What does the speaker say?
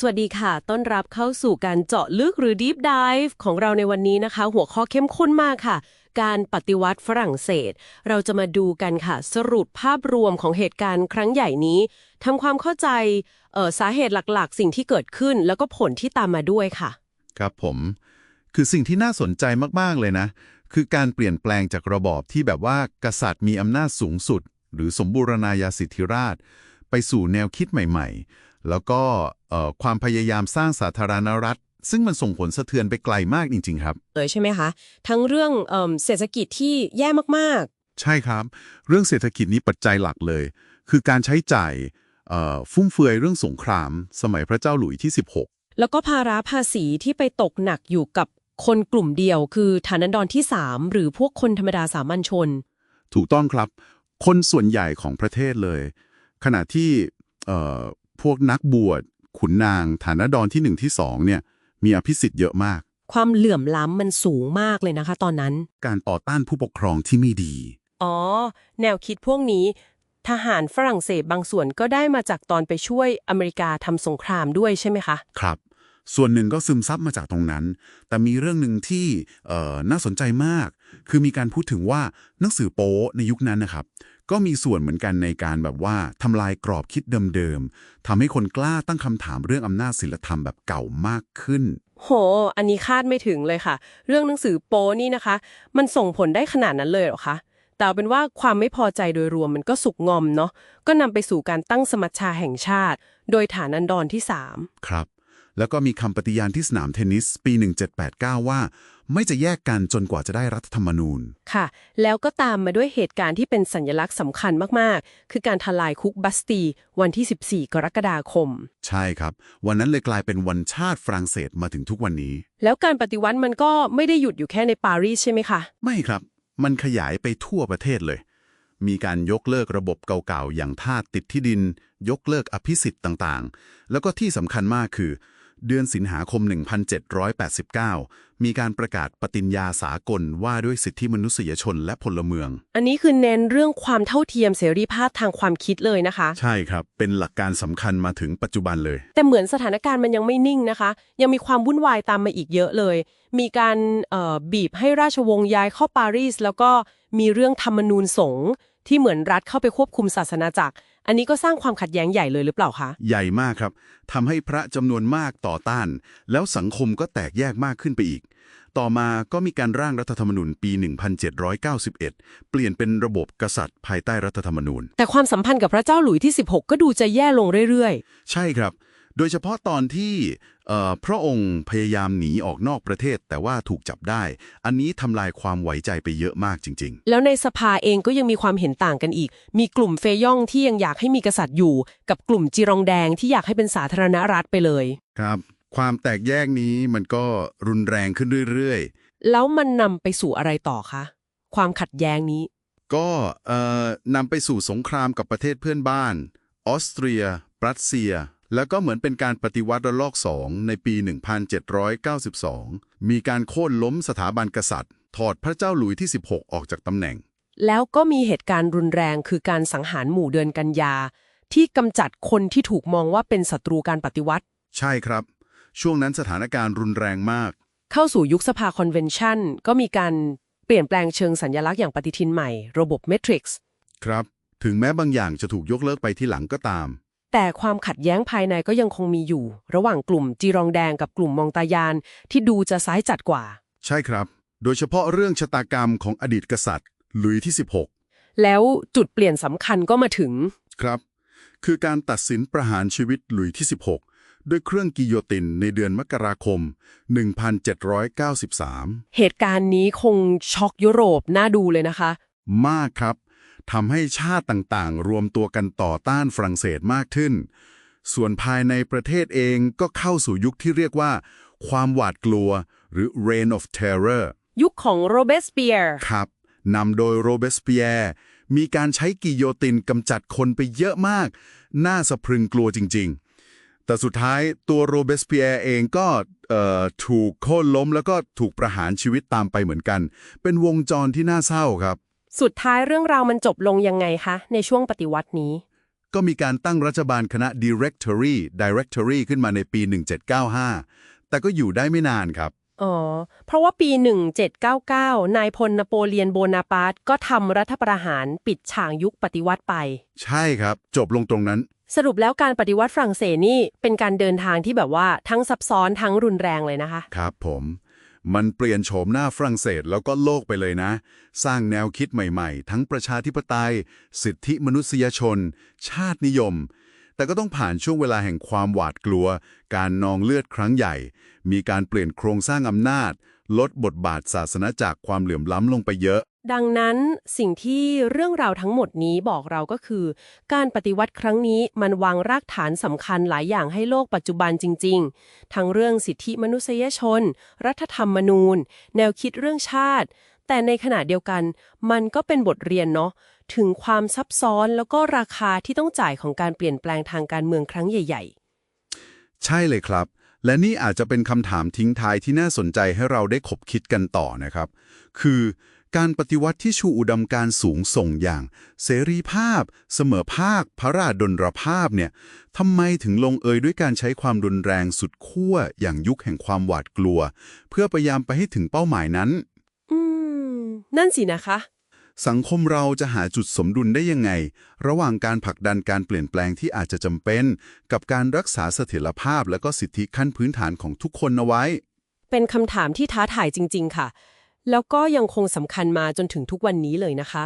สวัสดีค่ะ ต้อนรับเข้าสู่การเจาะลึกหรือ Deep Dive ของเราในวันนี้นะคะ หัวข้อเข้มข้นมากค่ะ การปฏิวัติฝรั่งเศส เราจะมาดูกันค่ะ สรุปภาพรวมของเหตุการณ์ครั้งใหญ่นี้ทำความเข้าใจออสาเหตุหลักๆ สิ่งที่เกิดขึ้น แล้วก็ผลที่ตามมาด้วยค่ะ ครับผม คือสิ่งที่น่าสนใจมากๆเลยนะ คือการเปลี่ยนแปลงจากระบอบที่แบบว่ากษัตริย์มีอำนาจสูงสุด หรือสมบูรณาญาสิทธิราช ไปสู่แนวคิดใหม่ ๆ แล้วก็เอ่อความพยายามสร้างสาธารณรัฐ ซึ่งมันส่งผลสะเทือนไปไกลมากจริง ๆ ครับเลยใช่ไหมคะ ทั้งเรื่องเอิ่มเศรษฐกิจที่แย่มากใช่ครับ เรื่องเศรษฐกิจนี้ปัจจัยหลักเลย คือการใช้จ่ายเอ่อฟุ่มเฟือยเรื่องสงคราม สมัยพระเจ้าหลุยส์ที่ 16ๆแล้วก็ภาระภาษีที่ไปตกหนักอยู่กับคนกลุ่มเดียว คือฐานันดรที่ 3 หรือพวกคนธรรมดาสามัญชน ถูกต้องครับ คนส่วนใหญ่ของประเทศเลย ขณะที่เอ่อ พวกนักบวชขุนนางฐานะดรที่หนึ่งที่สองเนี่ยมีอภิสิทธิ์เยอะมาก ความเหลื่อมล้ำมันสูงมากเลยนะคะ ตอนนั้น การต่อต้านผู้ปกครองที่ไม่ดี อ๋อ แนวคิดพวกนี้ ทหารฝรั่งเศสบางส่วนก็ได้มาจากตอนไปช่วยอเมริกาทำสงครามด้วยใช่ไหมคะ ครับ ส่วนหนึ่งก็ซึมซับมาจากตรงนั้น แต่มีเรื่องหนึ่งที่เอ่อน่าสนใจมาก คือมีการพูดถึงว่าหนังสือโป๊ในยุคนั้นนะครับ ก็มีส่วนเหมือนกันในการแบบว่าทำลายกรอบคิดเดิมๆทำให้คนกล้าตั้งคำถามเรื่องอำนาจศิลธรรมแบบเก่ามากขึ้น โห อันนี้คาดไม่ถึงเลยค่ะ เรื่องหนังสือโป้นี่นะคะ มันส่งผลได้ขนาดนั้นเลยเหรอคะแต่เอาเป็นว่าความไม่พอใจโดยรวมมันก็สุกงอมเนาะก็นำไปสู่การตั้งสมัชชาแห่งชาติ โดยฐานันดรที่ 3 ครับ แล้วก็มีคำปฏิญาณที่สนามเทนนิสปี 1789 ว่า ไม่จะแยกกันจนกว่าจะได้รัฐธรรมนูญ ค่ะ แล้วก็ตามมาด้วยเหตุการณ์ที่เป็นสัญลักษณ์สำคัญมาก ๆ คือการทลายคุกบัสตีวันที่ 14 กรกฎาคม ใช่ครับ วันนั้นเลยกลายเป็นวันชาติฝรั่งเศสมาถึงทุกวันนี้ แล้วการปฏิวัติมันก็ไม่ได้หยุดอยู่แค่ในปารีสใช่ไหมคะ ไม่ครับ มันขยายไปทั่วประเทศเลยมีการยกเลิกระบบเก่าๆ อย่างทาสติดที่ดิน ยกเลิกอภิสิทธิ์ต่างๆ แล้วก็ที่สำคัญมากคือ เดือนสิงหาคม 1789 มีการประกาศปฏิญญาสากลว่าด้วยสิทธิมนุษยชนและพลเมือง อันนี้คือเน้นเรื่องความเท่าเทียมเสรีภาพทางความคิดเลยนะคะ ใช่ครับ เป็นหลักการสำคัญมาถึงปัจจุบันเลย แต่เหมือนสถานการณ์มันยังไม่นิ่งนะคะ ยังมีความวุ่นวายตามมาอีกเยอะเลย มีการเอ่อบีบให้ราชวงศ์ย้ายเข้าปารีส แล้วก็มีเรื่องธรรมนูญสงฆ์ที่เหมือนรัฐเข้าไปควบคุมศาสนาจักร อันนี้ก็สร้างความขัดแย้งใหญ่เลยหรือเปล่าคะ ใหญ่มากครับทำให้พระจำนวนมากต่อต้าน แล้วสังคมก็แตกแยกมากขึ้นไปอีก ต่อมาก็มีการร่างรัฐธรรมนูญปี 1791 เปลี่ยนเป็นระบบกษัตริย์ภายใต้รัฐธรรมนูญ แต่ความสัมพันธ์กับพระเจ้าหลุยส์ที่ 16 ก็ดูจะแย่ลงเรื่อยใช่ครับ โดยเฉพาะตอนที่เอ่อพระองค์พยายามหนีออกนอกประเทศแต่ว่าถูกจับได้ อันนี้ทำลายความไว้ใจไปเยอะมากจริง ๆ แล้วในสภาเองก็ยังมีความเห็นต่างกันอีก มีกลุ่มเฟย่องที่ยังอยากให้มีกษัตริย์อยู่ กับกลุ่มจีรองแดงที่อยากให้เป็นสาธารณรัฐไปเลยๆครับ ความแตกแยกนี้มันก็รุนแรงขึ้นเรื่อยแล้วมันนำไปสู่อะไรต่อคะความขัดแย้งนี้ๆก็เอ่อนำไปสู่สงครามกับประเทศเพื่อนบ้าน ออสเตรียรัสเซีย แล้วก็เหมือนเป็นการปฏิวัติระลอกสองในปี 1792 มีการโค่นล้มสถาบันกษัตริย์ ถอดพระเจ้าหลุยส์ที่ 16 ออกจากตำแหน่ง แล้วก็มีเหตุการณ์รุนแรงคือการสังหารหมู่เดือนกันยา ที่กำจัดคนที่ถูกมองว่าเป็นศัตรูการปฏิวัติ ใช่ครับ ช่วงนั้นสถานการณ์รุนแรงมาก เข้าสู่ยุคสภาคอนเวนชั่น ก็มีการเปลี่ยนแปลงเชิงสัญญลักษณ์อย่างปฏิทินใหม่ ระบบเมทริกซ์ครับ ถึงแม้บางอย่างจะถูกยกเลิกไปที่หลังก็ตาม แต่ความขัดแย้งภายในก็ยังคงมีอยู่ ระหว่างกลุ่มจีรองแดงกับกลุ่มมองตายาน ที่ดูจะซ้ายจัดกว่า ใช่ครับ โดยเฉพาะเรื่องชะตากรรมของอดีตกษัตริย์หลุยส์ที่แล้วจุดเปลี่ยนสำคัญก็มาถึง16ครับ คือการตัดสินประหารชีวิตหลุยส์ที่ 16 ด้วยเครื่องกิโยตินในเดือนมกราคม 1793 เหตุการณ์นี้คงช็อกยุโรปน่าดูเลยนะคะ มากครับ ทำให้ชาติต่างๆ รวมตัวกันต่อต้านฝรั่งเศสมากขึ้น ส่วนภายในประเทศเองก็เข้าสู่ยุคที่เรียกว่า ความหวาดกลัวหรือ Reign of Terror ยุคของโรเบสเปียร์ครับนำโดยโรเบสเปียร์มีการใช้กิโยตินกำจัดคนไปเยอะมาก น่าสะพรึงกลัวจริง ๆ แต่สุดท้ายตัวโรเบสเปียร์เองก็เอ่อถูกโค่นล้มแล้วก็ถูกประหารชีวิตตามไปเหมือนกัน เป็นวงจรที่น่าเศร้าครับ สุดท้ายเรื่องราวมันจบลงยังไงคะ ในช่วงปฏิวัตินี้ ก็มีการตั้งรัฐบาลคณะ Directory Directory ขึ้นมาในปี 1795 แต่ก็อยู่ได้ไม่นานครับ อ๋อ เพราะว่าปี 1799 นายพลนโปเลียนโบนาปาร์ตก็ทำรัฐประหารปิดฉากยุคปฏิวัติไป ใช่ครับ จบลงตรงนั้น สรุปแล้วการปฏิวัติฝรั่งเศสนี่เป็นการเดินทางที่แบบว่าทั้งซับซ้อนทั้งรุนแรงเลยนะคะ ครับผม มันเปลี่ยนโฉมหน้าฝรั่งเศสแล้วก็โลกไปเลยนะ สร้างแนวคิดใหม่ๆ ทั้งประชาธิปไตย สิทธิมนุษยชน ชาตินิยม แต่ก็ต้องผ่านช่วงเวลาแห่งความหวาดกลัว การนองเลือดครั้งใหญ่ มีการเปลี่ยนโครงสร้างอำนาจ ลดบทบาทศาสนาจากความเหลื่อมล้ำลงไปเยอะ ดังนั้นสิ่งที่เรื่องราวทั้งหมดนี้บอกเราก็คือ การปฏิวัติครั้งนี้มันวางรากฐานสำคัญหลายอย่างให้โลกปัจจุบันจริง ๆ ทั้งเรื่องสิทธิมนุษยชน รัฐธรรมนูญ แนวคิดเรื่องชาติ แต่ในขณะเดียวกัน มันก็เป็นบทเรียนเนาะถึงความซับซ้อนแล้วก็ราคาที่ต้องจ่ายของการเปลี่ยนแปลงทางการเมืองครั้งใหญ่ใช่เลยครับ และนี่อาจจะเป็นคำถามทิ้งท้ายที่น่าสนใจให้เราได้ขบคิดกันต่อนะครับ คือ การปฏิวัติที่ชูอุดมการณ์สูงส่งอย่าง เสรีภาพ เสมอภาค พระราชดลภาพเนี่ยทำไมถึงลงเอยด้วยการใช้ความรุนแรงสุดขั้วอย่างยุคแห่งความหวาดกลัว เพื่อพยายามไปให้ถึงเป้าหมายนั้นๆอืม นั่นสินะคะ สังคมเราจะหาจุดสมดุลได้ยังไง ระหว่างการผลักดันการเปลี่ยนแปลงที่อาจจะจำเป็น กับการรักษาเสถียรภาพและก็สิทธิขั้นพื้นฐานของทุกคนเอาไว้ เป็นคำถามที่ท้าทายจริง ๆ ค่ะ แล้วก็ยังคงสำคัญมาจนถึงทุกวันนี้เลยนะคะ